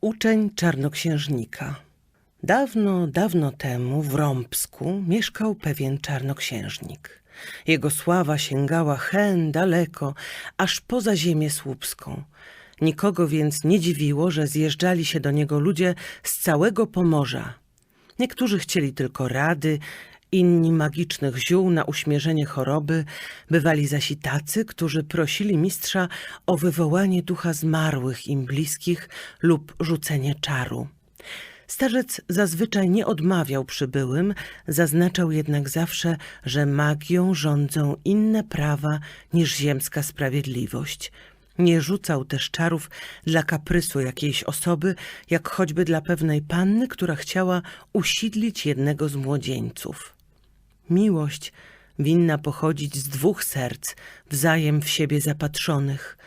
Uczeń czarnoksiężnika. Dawno, dawno temu w Rąbsku mieszkał pewien czarnoksiężnik. Jego sława sięgała hen daleko, aż poza ziemię słupską. Nikogo więc nie dziwiło, że zjeżdżali się do niego ludzie z całego Pomorza. Niektórzy chcieli tylko rady, inni magicznych ziół na uśmierzenie choroby, bywali zaś i tacy, którzy prosili mistrza o wywołanie ducha zmarłych im bliskich lub rzucenie czaru. Starzec zazwyczaj nie odmawiał przybyłym, zaznaczał jednak zawsze, że magią rządzą inne prawa niż ziemska sprawiedliwość. Nie rzucał też czarów dla kaprysu jakiejś osoby, jak choćby dla pewnej panny, która chciała usidlić jednego z młodzieńców. Miłość winna pochodzić z dwóch serc, wzajem w siebie zapatrzonych.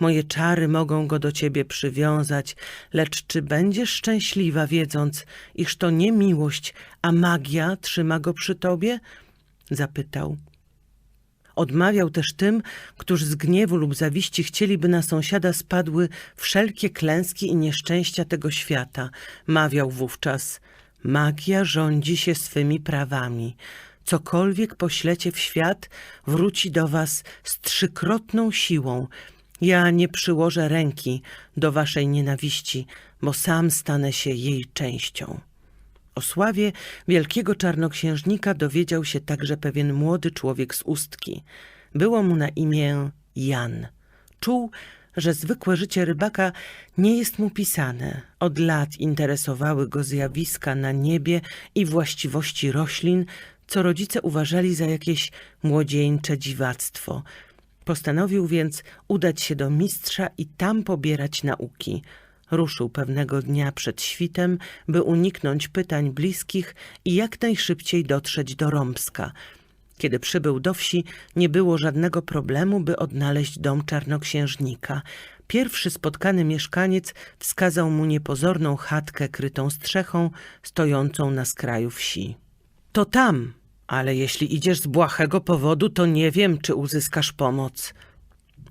Moje czary mogą go do ciebie przywiązać, lecz czy będziesz szczęśliwa, wiedząc, iż to nie miłość, a magia trzyma go przy tobie? Zapytał. Odmawiał też tym, którzy z gniewu lub zawiści chcieliby na sąsiada spadły wszelkie klęski i nieszczęścia tego świata. Mawiał wówczas, magia rządzi się swymi prawami. Cokolwiek poślecie w świat, wróci do was z trzykrotną siłą. Ja nie przyłożę ręki do waszej nienawiści, bo sam stanę się jej częścią. O sławie wielkiego czarnoksiężnika dowiedział się także pewien młody człowiek z Ustki. Było mu na imię Jan. Czuł, że zwykłe życie rybaka nie jest mu pisane. Od lat interesowały go zjawiska na niebie i właściwości roślin, co rodzice uważali za jakieś młodzieńcze dziwactwo. Postanowił więc udać się do mistrza i tam pobierać nauki. Ruszył pewnego dnia przed świtem, by uniknąć pytań bliskich i jak najszybciej dotrzeć do Rąbska. Kiedy przybył do wsi, nie było żadnego problemu, by odnaleźć dom czarnoksiężnika. Pierwszy spotkany mieszkaniec wskazał mu niepozorną chatkę krytą strzechą, stojącą na skraju wsi. To tam, ale jeśli idziesz z błahego powodu, to nie wiem, czy uzyskasz pomoc.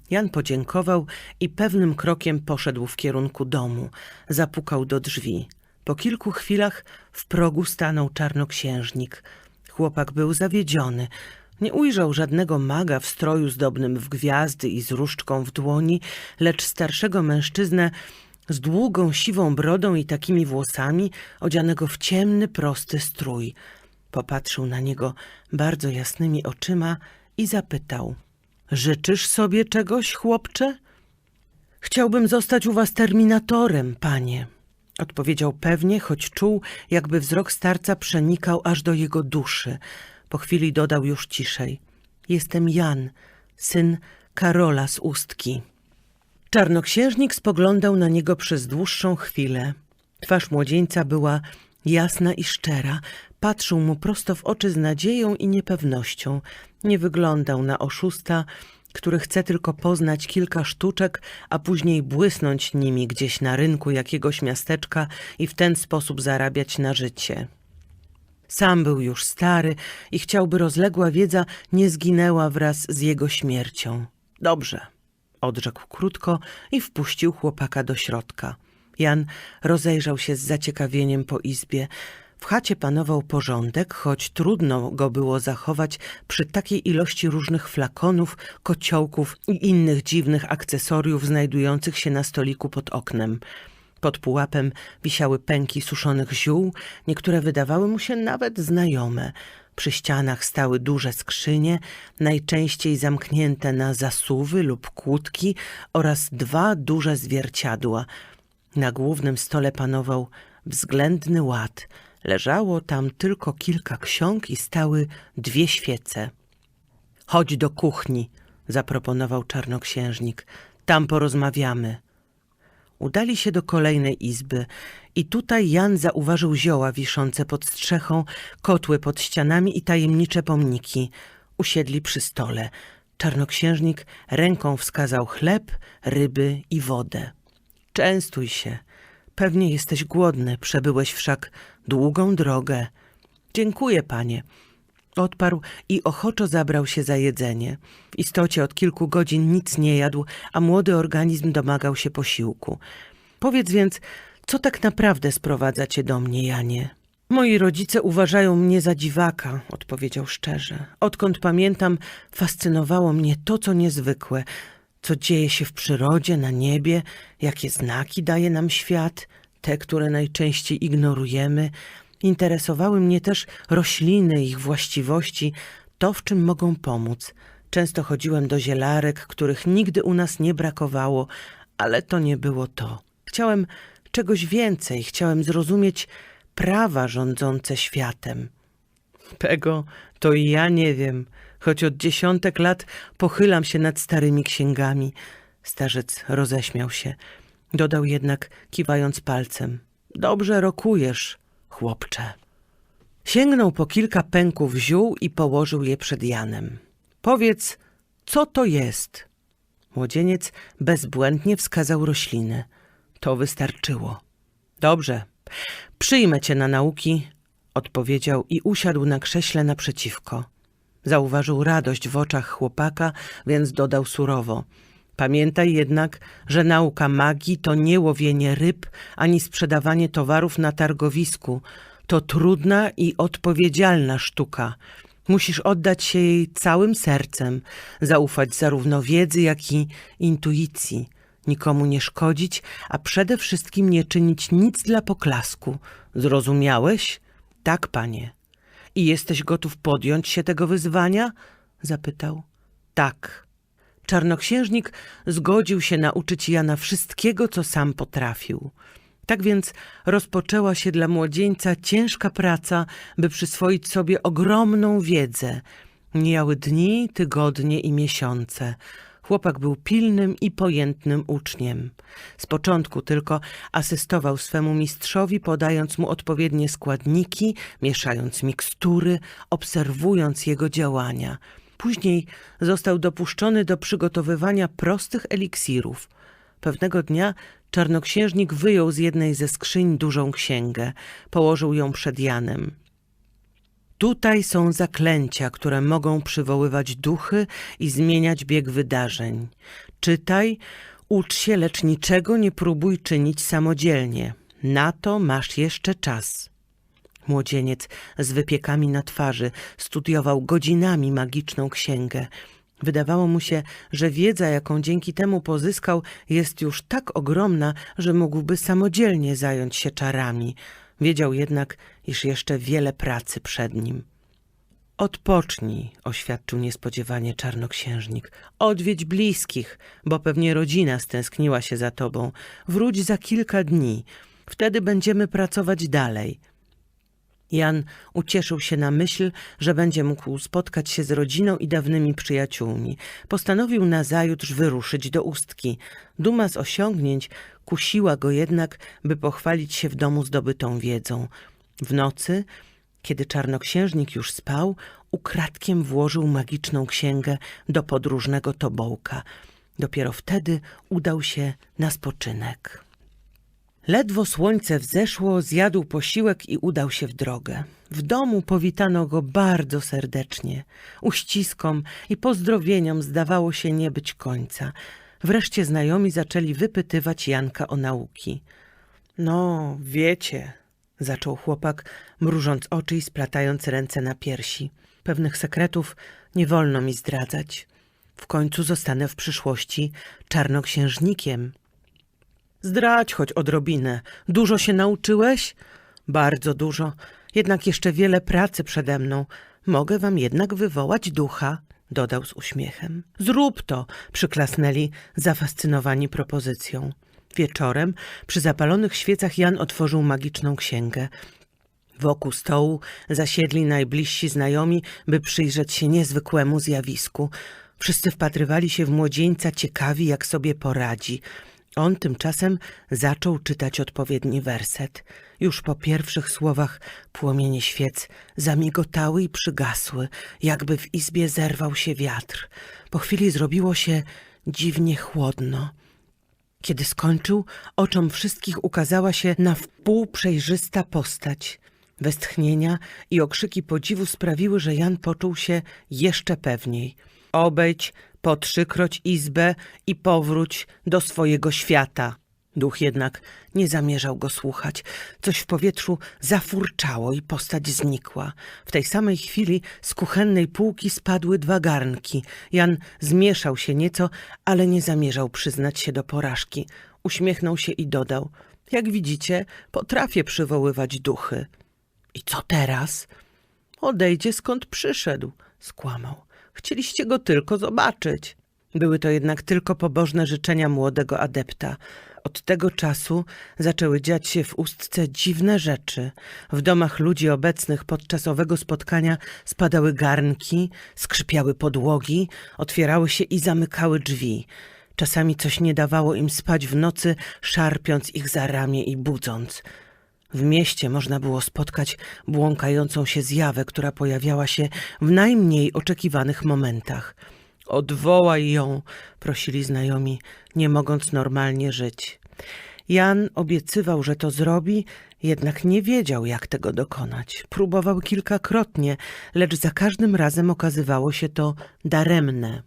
Jan podziękował i pewnym krokiem poszedł w kierunku domu. Zapukał do drzwi. Po kilku chwilach w progu stanął czarnoksiężnik. Chłopak był zawiedziony. Nie ujrzał żadnego maga w stroju zdobnym w gwiazdy i z różdżką w dłoni, lecz starszego mężczyznę z długą, siwą brodą i takimi włosami, odzianego w ciemny, prosty strój. Popatrzył na niego bardzo jasnymi oczyma i zapytał – Życzysz sobie czegoś, chłopcze? Chciałbym zostać u was terminatorem, panie. Odpowiedział pewnie, choć czuł, jakby wzrok starca przenikał aż do jego duszy. Po chwili dodał już ciszej. Jestem Jan, syn Karola z Ustki. Czarnoksiężnik spoglądał na niego przez dłuższą chwilę. Twarz młodzieńca była jasna i szczera. Patrzył mu prosto w oczy z nadzieją i niepewnością. Nie wyglądał na oszusta, który chce tylko poznać kilka sztuczek, a później błysnąć nimi gdzieś na rynku jakiegoś miasteczka i w ten sposób zarabiać na życie. Sam był już stary i chciałby rozległa wiedza nie zginęła wraz z jego śmiercią. Dobrze, odrzekł krótko i wpuścił chłopaka do środka. Jan rozejrzał się z zaciekawieniem po izbie. W chacie panował porządek, choć trudno go było zachować przy takiej ilości różnych flakonów, kociołków i innych dziwnych akcesoriów znajdujących się na stoliku pod oknem. Pod pułapem wisiały pęki suszonych ziół, niektóre wydawały mu się nawet znajome. Przy ścianach stały duże skrzynie, najczęściej zamknięte na zasuwy lub kłódki oraz dwa duże zwierciadła. Na głównym stole panował względny ład – Leżało tam tylko kilka ksiąg i stały dwie świece. Chodź do kuchni, zaproponował czarnoksiężnik. Tam porozmawiamy. Udali się do kolejnej izby i tutaj Jan zauważył zioła wiszące pod strzechą, kotły pod ścianami i tajemnicze pomniki. Usiedli przy stole. Czarnoksiężnik ręką wskazał chleb, ryby i wodę. Częstuj się. Pewnie jesteś głodny, przebyłeś wszak długą drogę. Dziękuję, panie. Odparł i ochoczo zabrał się za jedzenie. W istocie od kilku godzin nic nie jadł, a młody organizm domagał się posiłku. Powiedz więc, Co tak naprawdę sprowadza cię do mnie, Janie? Moi rodzice uważają mnie za dziwaka, odpowiedział szczerze. Odkąd pamiętam, fascynowało mnie to, co niezwykłe, co dzieje się w przyrodzie, na niebie, jakie znaki daje nam świat, te, które najczęściej ignorujemy. Interesowały mnie też rośliny, ich właściwości, to, w czym mogą pomóc. Często chodziłem do zielarek, których nigdy u nas nie brakowało, ale to nie było to. Chciałem czegoś więcej, chciałem zrozumieć prawa rządzące światem. Tego to i ja nie wiem, choć od dziesiątek lat pochylam się nad starymi księgami. Starzec roześmiał się. Dodał jednak, kiwając palcem. Dobrze rokujesz, chłopcze. Sięgnął po kilka pęków ziół i położył je przed Janem. Powiedz, co to jest? Młodzieniec bezbłędnie wskazał roślinę. To wystarczyło. Dobrze, przyjmę cię na nauki, odpowiedział i usiadł na krześle naprzeciwko. Zauważył radość w oczach chłopaka, więc dodał surowo. Pamiętaj jednak, że nauka magii to nie łowienie ryb ani sprzedawanie towarów na targowisku. To trudna i odpowiedzialna sztuka. Musisz oddać się jej całym sercem, zaufać zarówno wiedzy, jak i intuicji, nikomu nie szkodzić, a przede wszystkim nie czynić nic dla poklasku. Zrozumiałeś? Tak, panie. I jesteś gotów podjąć się tego wyzwania? zapytał. Tak. Czarnoksiężnik zgodził się nauczyć Jana wszystkiego, co sam potrafił. Tak więc rozpoczęła się dla młodzieńca ciężka praca, by przyswoić sobie ogromną wiedzę. Mijały dni, tygodnie i miesiące. Chłopak był pilnym i pojętnym uczniem. Z początku tylko asystował swemu mistrzowi, podając mu odpowiednie składniki, mieszając mikstury, obserwując jego działania. Później został dopuszczony do przygotowywania prostych eliksirów. Pewnego dnia czarnoksiężnik wyjął z jednej ze skrzyń dużą księgę, położył ją przed Janem. Tutaj są zaklęcia, które mogą przywoływać duchy i zmieniać bieg wydarzeń. Czytaj, ucz się, lecz niczego nie próbuj czynić samodzielnie. Na to masz jeszcze czas. Młodzieniec z wypiekami na twarzy studiował godzinami magiczną księgę. Wydawało mu się, że wiedza, jaką dzięki temu pozyskał, jest już tak ogromna, że mógłby samodzielnie zająć się czarami. Wiedział jednak, iż jeszcze wiele pracy przed nim. Odpocznij, oświadczył niespodziewanie czarnoksiężnik. Odwiedź bliskich, bo pewnie rodzina stęskniła się za tobą. Wróć za kilka dni. Wtedy będziemy pracować dalej. Jan ucieszył się na myśl, że będzie mógł spotkać się z rodziną i dawnymi przyjaciółmi. Postanowił nazajutrz wyruszyć do Ustki. Duma z osiągnięć kusiła go jednak, by pochwalić się w domu zdobytą wiedzą. W nocy, kiedy czarnoksiężnik już spał, ukradkiem włożył magiczną księgę do podróżnego tobołka. Dopiero wtedy udał się na spoczynek. Ledwo słońce wzeszło, zjadł posiłek i udał się w drogę. W domu powitano go bardzo serdecznie. Uściskom i pozdrowieniom zdawało się nie być końca. Wreszcie znajomi zaczęli wypytywać Janka o nauki. No, wiecie, zaczął chłopak, mrużąc oczy i splatając ręce na piersi. Pewnych sekretów nie wolno mi zdradzać. W końcu zostanę w przyszłości czarnoksiężnikiem. Zdradź choć odrobinę. Dużo się nauczyłeś? Bardzo dużo. Jednak jeszcze wiele pracy przede mną. Mogę wam jednak wywołać ducha, dodał z uśmiechem. Zrób to, przyklasnęli, zafascynowani propozycją. Wieczorem, przy zapalonych świecach, Jan otworzył magiczną księgę. Wokół stołu zasiedli najbliżsi znajomi, by przyjrzeć się niezwykłemu zjawisku. Wszyscy wpatrywali się w młodzieńca ciekawi, jak sobie poradzi. On tymczasem zaczął czytać odpowiedni werset. Już po pierwszych słowach płomienie świec zamigotały i przygasły, jakby w izbie zerwał się wiatr. Po chwili zrobiło się dziwnie chłodno. Kiedy skończył, oczom wszystkich ukazała się na wpół przejrzysta postać. Westchnienia i okrzyki podziwu sprawiły, że Jan poczuł się jeszcze pewniej. Obejdź po trzykroć izbę i powróć do swojego świata, Duch jednak nie zamierzał go słuchać. Coś w powietrzu zafurczało i postać znikła. W tej samej chwili z kuchennej półki spadły dwa garnki. Jan zmieszał się nieco, ale nie zamierzał przyznać się do porażki. Uśmiechnął się i dodał: Jak widzicie, potrafię przywoływać duchy. I co teraz? Odejdzie skąd przyszedł, skłamał. Chcieliście go tylko zobaczyć. Były to jednak tylko pobożne życzenia młodego adepta. Od tego czasu zaczęły dziać się w ustce dziwne rzeczy. W domach ludzi obecnych podczas owego spotkania spadały garnki, skrzypiały podłogi, otwierały się i zamykały drzwi. Czasami coś nie dawało im spać w nocy, szarpiąc ich za ramię i budząc. W mieście można było spotkać błąkającą się zjawę, która pojawiała się w najmniej oczekiwanych momentach. Odwołaj ją, prosili znajomi, nie mogąc normalnie żyć. Jan obiecywał, że to zrobi, jednak nie wiedział, jak tego dokonać. Próbował kilkakrotnie, lecz za każdym razem okazywało się to daremne.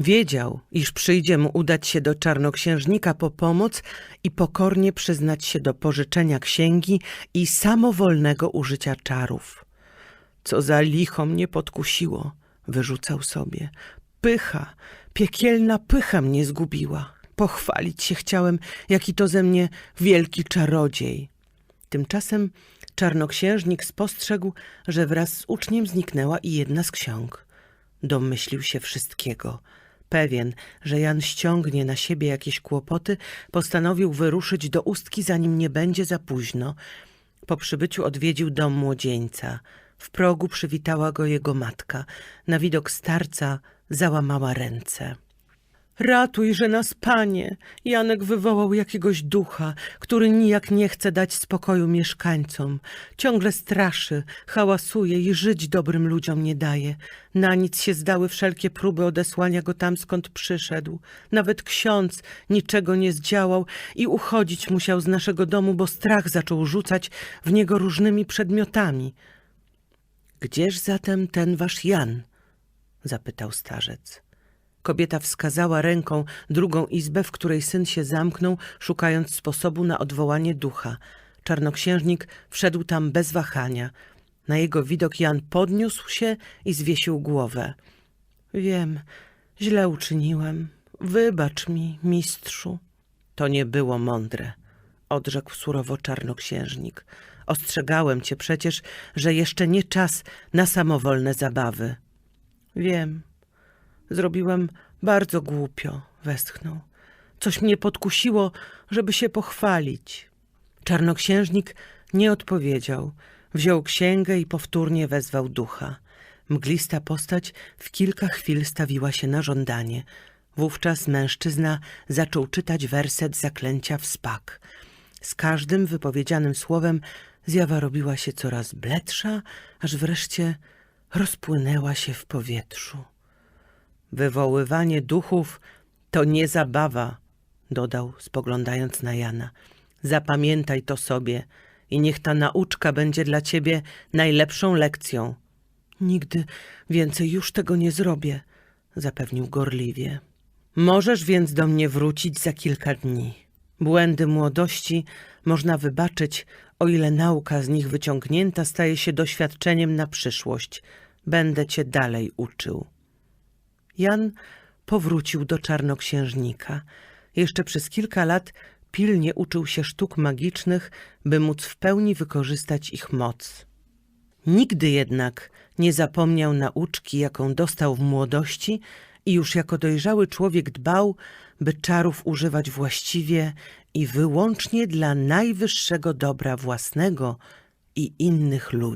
Wiedział, iż przyjdzie mu udać się do czarnoksiężnika po pomoc i pokornie przyznać się do pożyczenia księgi i samowolnego użycia czarów. Co za licho mnie podkusiło, wyrzucał sobie. Pycha, piekielna pycha mnie zgubiła. Pochwalić się chciałem, jaki to ze mnie wielki czarodziej. Tymczasem czarnoksiężnik spostrzegł, że wraz z uczniem zniknęła i jedna z ksiąg. Domyślił się wszystkiego. Pewien, że Jan ściągnie na siebie jakieś kłopoty, postanowił wyruszyć do ustki, zanim nie będzie za późno. Po przybyciu odwiedził dom młodzieńca. W progu przywitała go jego matka. Na widok starca załamała ręce. Ratujże nas, panie! Janek wywołał jakiegoś ducha, który nijak nie chce dać spokoju mieszkańcom. Ciągle straszy, hałasuje i żyć dobrym ludziom nie daje. Na nic się zdały wszelkie próby odesłania go tam, skąd przyszedł. Nawet ksiądz niczego nie zdziałał i uchodzić musiał z naszego domu, bo strach zaczął rzucać w niego różnymi przedmiotami. Gdzież zatem ten wasz Jan? zapytał starzec. Kobieta wskazała ręką drugą izbę, w której syn się zamknął, szukając sposobu na odwołanie ducha. Czarnoksiężnik wszedł tam bez wahania. Na jego widok Jan podniósł się i zwiesił głowę. Wiem, źle uczyniłem. Wybacz mi, mistrzu. To nie było mądre, odrzekł surowo czarnoksiężnik. Ostrzegałem cię przecież, że jeszcze nie czas na samowolne zabawy. Wiem, Zrobiłem bardzo głupio, westchnął. Coś mnie podkusiło, żeby się pochwalić. Czarnoksiężnik nie odpowiedział. Wziął księgę i powtórnie wezwał ducha. Mglista postać w kilka chwil stawiła się na żądanie. Wówczas mężczyzna zaczął czytać werset zaklęcia w spak. Z każdym wypowiedzianym słowem zjawa robiła się coraz bledsza, aż wreszcie rozpłynęła się w powietrzu. Wywoływanie duchów to nie zabawa, dodał, spoglądając na Jana. Zapamiętaj to sobie i niech ta nauczka będzie dla ciebie najlepszą lekcją. Nigdy więcej już tego nie zrobię, zapewnił gorliwie. Możesz więc do mnie wrócić za kilka dni. Błędy młodości można wybaczyć, o ile nauka z nich wyciągnięta staje się doświadczeniem na przyszłość. Będę cię dalej uczył. Jan powrócił do czarnoksiężnika. Jeszcze przez kilka lat pilnie uczył się sztuk magicznych, by móc w pełni wykorzystać ich moc. Nigdy jednak nie zapomniał nauczki, jaką dostał w młodości i już jako dojrzały człowiek dbał, by czarów używać właściwie i wyłącznie dla najwyższego dobra własnego i innych ludzi.